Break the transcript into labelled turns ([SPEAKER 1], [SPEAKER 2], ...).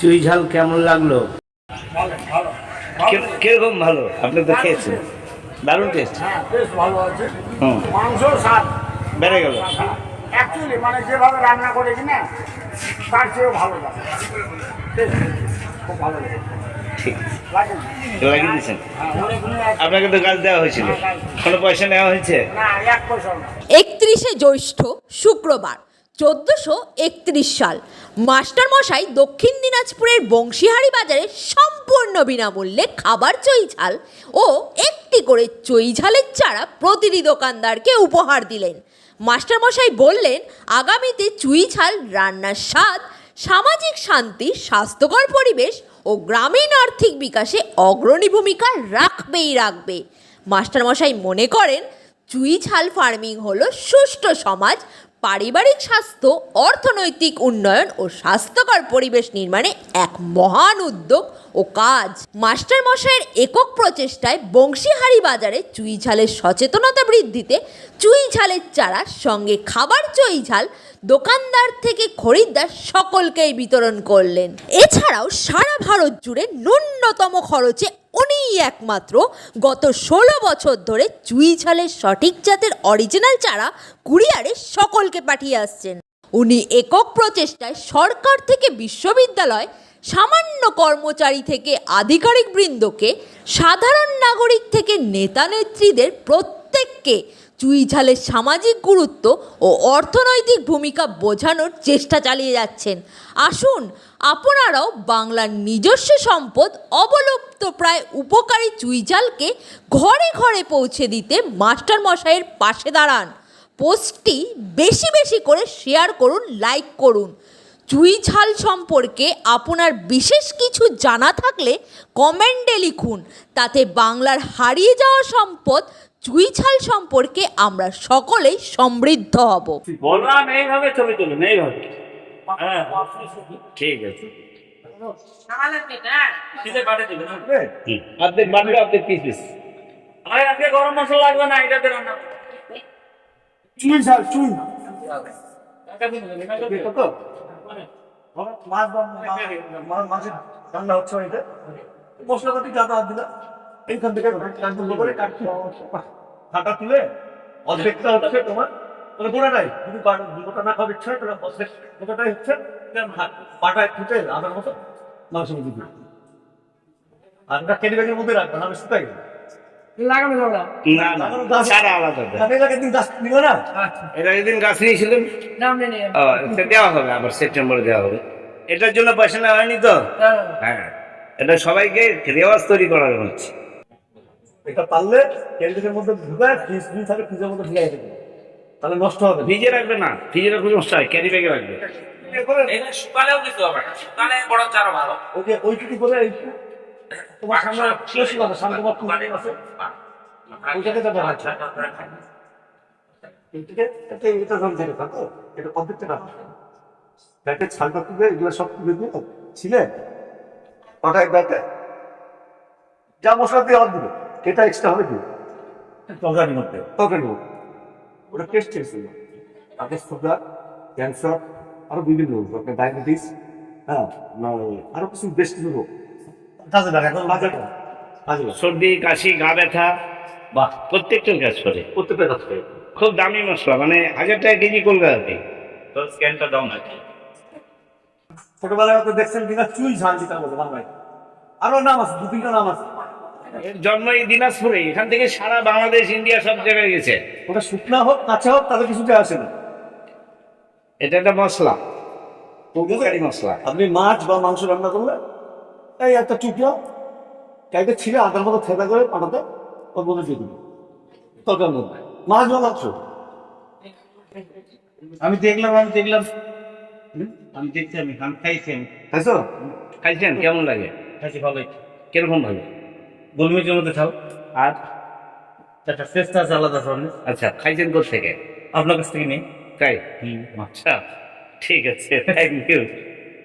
[SPEAKER 1] চুই ঝাল কেমন লাগল?
[SPEAKER 2] ভালো ভালো
[SPEAKER 1] কীরকম ভালো? আপনি তো খেয়েছেন। দারুণ টেস্ট
[SPEAKER 2] হ্যাঁ ভালো আছে। মাংস স্বাদ।
[SPEAKER 1] বেড়ে গেল।
[SPEAKER 2] অ্যাকচুয়ালি মানে যেভাবে রান্না করে কিনা তার চেয়েও ভালো লাগে। খুব ভালো লাগে
[SPEAKER 1] ঠিক।
[SPEAKER 2] লাগে
[SPEAKER 1] লাগিয়ে দিয়েছেন?
[SPEAKER 2] হ্যাঁ এক-
[SPEAKER 1] আপনাকে তো গাছ দেওয়া হয়েছিল। কোনো পয়সা নেওয়া হয়েছে?
[SPEAKER 2] না এক পয়সা না।
[SPEAKER 3] একত্রিশে জ্যৈষ্ঠ শুক্রবার। চোদ্দশো একত্রিশ সাল। মাস্টারমশাই দক্ষিণ দিনাজপুরের বংশীহারি বাজারে সম্পূর্ণ বিনামূল্যে খাবার চই ঝাল ও একটি করে চই ঝালের চারা প্রতিটি দোকানদারকে উপহার দিলেন। মাস্টারমশাই বললেন, আগামীতে চুই ঝাল রান্নার স্বাদ, সামাজিক শান্তি, স্বাস্থ্যকর পরিবেশ ও গ্রামীণ আর্থিক বিকাশে অগ্রণী ভূমিকা রাখবেই রাখবে। মাস্টারমশাই মনে করেন, চুই ঝাল ফার্মিং হলো সুষ্ঠু সমাজ পারিবারিক স্বাস্থ্য, অর্থনৈতিক উন্নয়ন ও স্বাস্থ্যকর পরিবেশ নির্মাণে এক মহান উদ্যোগ ও কাজ। মাস্টার মশাইয়ের একক প্রচেষ্টায় বংশীহারি বাজারে চুই ঝালের সচেতনতা বৃদ্ধিতে চুই ঝালের চারার সঙ্গে খাবার চুই ঝাল দোকানদার থেকে খরিদ্দার সকলকেই বিতরণ করলেন। এছাড়াও সারা ভারত জুড়ে ন্যূনতম খরচে উনিই একমাত্র গত ষোলো বছর ধরে চুই ঝালের সঠিক জাতের অরিজিনাল চারা কুরিয়ারে সকলকে পাঠিয়ে আসছেন। উনি একক প্রচেষ্টায় সরকার থেকে বিশ্ববিদ্যালয়, সামান্য কর্মচারী থেকে আধিকারিক বৃন্দকে, সাধারণ নাগরিক থেকে নেতা নেত্রীদের প্রত্যেককে চুই ঝালের সামাজিক গুরুত্ব ও অর্থনৈতিক ভূমিকা বোঝানোর চেষ্টা চালিয়ে যাচ্ছেন। আসুন, আপনারাও বাংলার নিজস্ব সম্পদ অবলুপ্ত প্রায় উপকারী চুই ঝালকে ঘরে ঘরে পৌঁছে দিতে মাস্টার মশাইয়ের পাশে দাঁড়ান। পোস্টটি বেশি বেশি করে শেয়ার করুন লাইক করুন। চুই ঝাল সম্পর্কে আপনার বিশেষ কিছু জানা থাকলে কমেন্টে লিখুন। তাতে বাংলার হারিয়ে যাওয়া সম্পদ চুই ঝাল সম্পর্কে আমরা সকলেই সমৃদ্ধ হব।
[SPEAKER 1] বললাম এইভাবে ছবি তুলুন এইভাবে। হ্যাঁ। ঠিক আছে। পিস পিস
[SPEAKER 4] আজকে গরম মশলা লাগবে না এটাতে রান্না
[SPEAKER 2] চুই ঝাল চুই? মাছ মাছের রান্না হচ্ছে বাড়িতে? মশলাপাতি যা তা দিলা এইখান থেকে করে কাটা তুলে অর্ধেকটা হচ্ছে তোমার মানে গোটাটাই গোটা না খাওয়ার ইচ্ছা হয় অর্ধেক গোটাটাই হচ্ছে। পাটায় ফুটে আদার মতো। মাংস মধ্যে দিবে আর কেটে ব্যাগের মধ্যে রাখবে না শুকাই
[SPEAKER 4] লাগানো যাবে না।
[SPEAKER 1] না না সারা আলাদা দেয়।
[SPEAKER 2] আমি দিন গাছ নিল না?
[SPEAKER 1] এটা একদিন গাছ নিয়েছিলেন?
[SPEAKER 4] নাম নিয়ে নিয়ে।
[SPEAKER 1] এটা দেওয়া হবে আবার সেপ্টেম্বরে দেওয়া হবে। এটার জন্য পয়সা নেওয়া হয়নি তো?
[SPEAKER 4] হ্যাঁ।
[SPEAKER 1] এটা সবাইকে রেওয়াজ তৈরি করার হচ্ছে।
[SPEAKER 2] এটা পারলে কেন্দ্রের মধ্যে ঢুকায় ফ্রিজ ফ্রিজ থাকে ফ্রিজের মধ্যে ঢুকাই দেবে। তাহলে নষ্ট হবে।
[SPEAKER 1] ফ্রিজে রাখবে না। ফ্রিজে রাখলে নষ্ট হয় ক্যারি ব্যাগে রাখবে।
[SPEAKER 4] এটা শুকালেও কিছু হবে না। শুকালে বড় চারা ভালো।
[SPEAKER 2] ওই যে ওইটুকু করে এই তোমার সামনে সামনে তোমার তুলসী আছে? ওইটাকে এইটাকে এটাকে এটা তুলে এগুলো সব তুলে দিয়ে ছিলে ওটা এক ব্যাটে। যা মশলা দিয়ে দিবে এটা এক্সট্রা হবে কি? মধ্যে। তরকারি মধ্যে। ওটা টেস্ট সুগার ক্যান্সার আরও বিভিন্ন রোগ ডায়াবেটিস হ্যাঁ আরও কিছু বেশ কিছু রোগ।
[SPEAKER 1] সর্দি কাশি গা ব্যথা
[SPEAKER 2] বাহ।
[SPEAKER 1] প্রত্যেকটার কাজ করে।
[SPEAKER 2] প্রত্যেকটা কাজ করে।
[SPEAKER 1] খুব দামি মশলা মানে হাজার টাকা কেজি কলকাতাতে
[SPEAKER 5] তো স্ক্যানটা দাও নাকি।
[SPEAKER 2] ছোটবেলায় হয়তো দেখছেন কিনা চুই ঝাল দিতে বলে বাংলায়। আরও নাম আছে দু তিনটা নাম আছে।
[SPEAKER 1] এর জন্ম এই দিনাজপুরে এখান থেকে সারা বাংলাদেশ ইন্ডিয়া সব জায়গায় গেছে।
[SPEAKER 2] ওটা শুকনা হোক কাঁচা হোক তাদের কিছু যায় আসে না।
[SPEAKER 1] এটা একটা মশলা। উপকারী মশলা।
[SPEAKER 2] আপনি মাছ বা মাংস রান্না করলে এই একটা চুপিয়া কাইতে ছিঁড়ে আদার মতো থেতা করে পাঠাতে ওর মধ্যে দিয়ে দিবে। তরকার মধ্যে মাছ বা মাংস
[SPEAKER 5] আমি দেখলাম আমি দেখলাম। হুম, আমি দেখছি আমি আমি খাইছি আমি।
[SPEAKER 2] তাইছো
[SPEAKER 1] খাইছেন কেমন লাগে?
[SPEAKER 5] খাইছি ভালোই।
[SPEAKER 1] কীরকম ভালো?
[SPEAKER 5] গোলমরিচের মধ্যে খাও
[SPEAKER 1] আর?
[SPEAKER 5] একটা টেস্ট আছে আলাদা ধরনের।
[SPEAKER 1] আচ্ছা খাইছেন কোথা থেকে
[SPEAKER 5] আপনার কাছ থেকে নেই।
[SPEAKER 1] তাই?
[SPEAKER 5] হুম।
[SPEAKER 1] আচ্ছা ঠিক আছে থ্যাংক ইউ